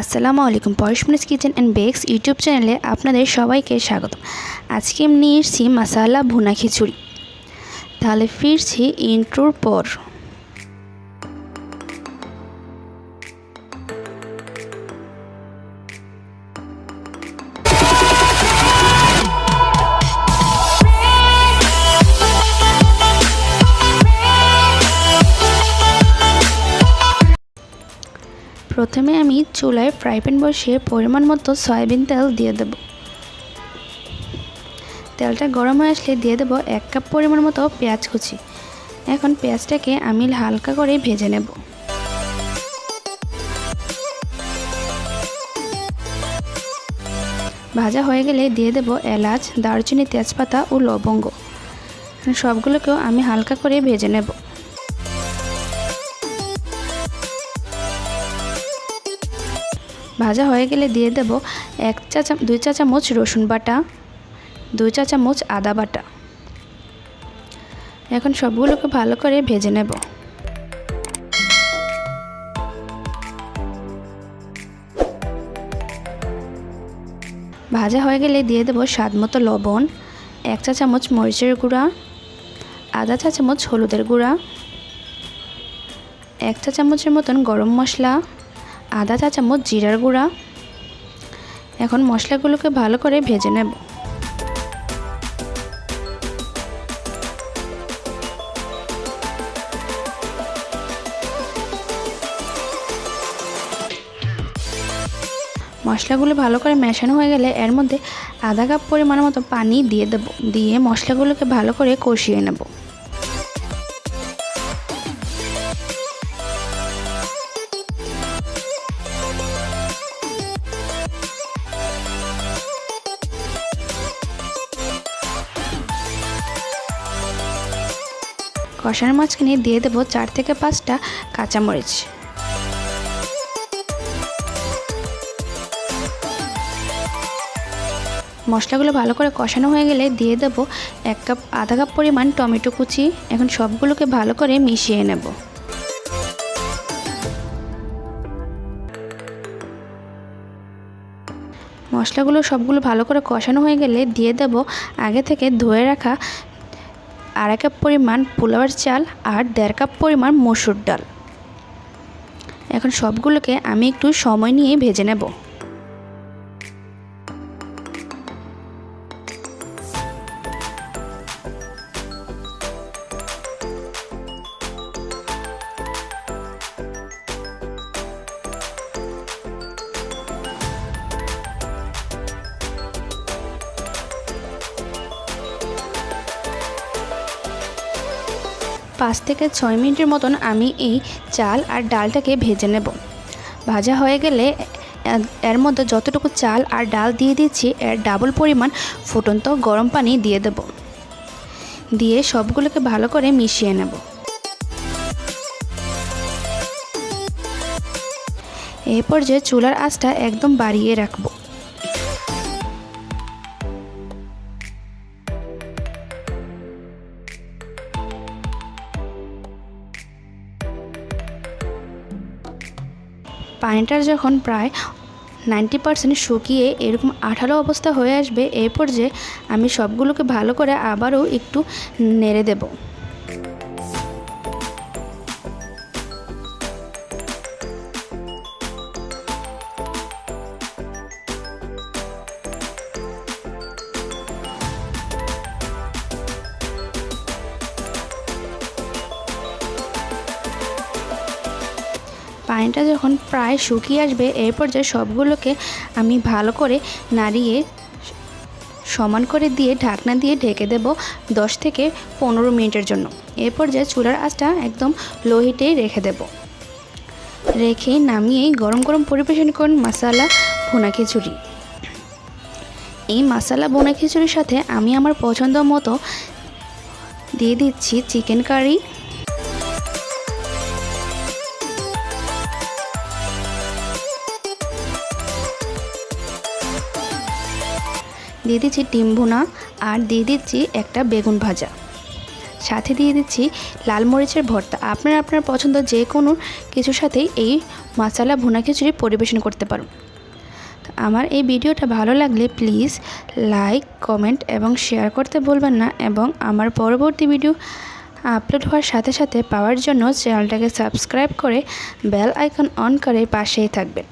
আসসালামু আলাইকুম Parashmoni's kitchen and bakes YouTube চ্যানেলে আপনাদের সবাইকে স্বাগত। আজকে আমি নিয়ে এসেছি মশালা ভুনা খিচুড়ি। তাহলে ফিরছি ইন্ট্রোর পর। প্রথমে আমি চুলায় ফ্রাই প্যান বসিয়ে পরিমাণ মতো সয়াবিন তেল দিয়ে দেব। তেলটা গরম হয়ে আসলে দিয়ে দেব এক কাপ পরিমাণ মতো পেঁয়াজ কুচি। এখন পেঁয়াজটাকে আমি হালকা করে ভেজে নেব। ভাজা হয়ে গেলে দিয়ে দেব এলাচ, দারচিনি, তেজপাতা ও লবঙ্গ। সবগুলোকেও আমি হালকা করে ভেজে নেব। ভাজা হয়ে গেলে দিয়ে দেব এক চা দুই চা চামচ রসুন বাটা, দুই চা চামচ আদা বাটা। এখন সবগুলোকে ভালো করে ভেজে নেব। ভাজা হয়ে গেলে দিয়ে দেবো স্বাদ মতো লবণ, এক চা চামচ মরিচের গুঁড়া, আধা চা চামচ হলুদের গুঁড়া, এক চা চামচের মতন গরম মশলা আধা চা চামচ জিরার গুঁড়া। এখন মশলাগুলোকে ভালো করে ভেজে নেব। মশলাগুলো ভালো করে মেশানো হয়ে গেলে এর মধ্যে আধা কাপ পরিমাণ মতো পানি দিয়ে দেবো। দিয়ে মশলাগুলোকে ভালো করে কষিয়ে নেব। কষানোর মাঝখানে দিয়ে দেবো চার থেকে পাঁচটা কাঁচামরিচ। মশলাগুলো ভালো করে কষানো হয়ে গেলে দিয়ে দেবো এক কাপ, আধা কাপ পরিমাণ টমেটো কুচি। এখন সবগুলোকে ভালো করে মিশিয়ে নেব। মশলাগুলো সবগুলো ভালো করে কষানো হয়ে গেলে দিয়ে দেব আগে থেকে ধুয়ে রাখা আড়াই কাপ পরিমাণ পোলাওয়ার চাল আর দেড় কাপ পরিমাণ মসুর ডাল। এখন সবগুলোকে আমি একটু সময় নিয়ে ভেজে নেব। পাঁচ থেকে ছয় মিনিটের মতন আমি এই চাল আর ডালটাকে ভেজে নেব। ভাজা হয়ে গেলে এর মধ্যে যতটুকু চাল আর ডাল দিয়ে দিচ্ছি এর ডাবল পরিমাণ ফুটন্ত গরম পানি দিয়ে দেব। দিয়ে সবগুলোকে ভালো করে মিশিয়ে নেব। এই পর্যায়ে চুলার আঁচটা একদম বাড়িয়ে রাখব। পানিটার যখন প্রায় নাইনটি পারসেন্ট শুকিয়ে এরকম আঠালো অবস্থা হয়ে আসবে, এরপর যে আমি সবগুলোকে ভালো করে আবারও একটু নেড়ে দেব। পানিটা যখন প্রায় শুকিয়ে আসবে এই পর্যায়ে সবগুলোকে আমি ভালো করে নাড়িয়ে সমান করে দিয়ে ঢাকনা দিয়ে ঢেকে দেব দশ থেকে পনেরো মিনিটের জন্য। এই পর্যায়ে চুলার আঁচটা একদম লো হিটেই রেখে দেব। রেখে নামিয়েই গরম গরম পরিবেশন করুন মশালা ভুনা খিচুড়ি। এই মশালা বোনা খিচুড়ির সাথে আমি আমার পছন্দ মতো দিয়ে দিচ্ছি চিকেন কারি দিয়ে দিচ্ছি ডিম ভুনা আর দিয়ে দিচ্ছি একটা বেগুন ভাজা। সাথে দিয়ে দিচ্ছি লাল মরিচের ভর্তা। আপনারা আপনার পছন্দ যে কোনো কিছুর সাথেই এই মশলা ভুনা খিচুড়ি পরিবেশন করতে পারুন আমার এই ভিডিওটা ভালো লাগলে প্লিজ লাইক, কমেন্ট এবং শেয়ার করতে ভুলবেন না এবং আমার পরবর্তী ভিডিও আপলোড হওয়ার সাথে সাথে পাওয়ার জন্য চ্যানেলটাকে সাবস্ক্রাইব করে বেল আইকন অন করে পাশেই থাকবেন।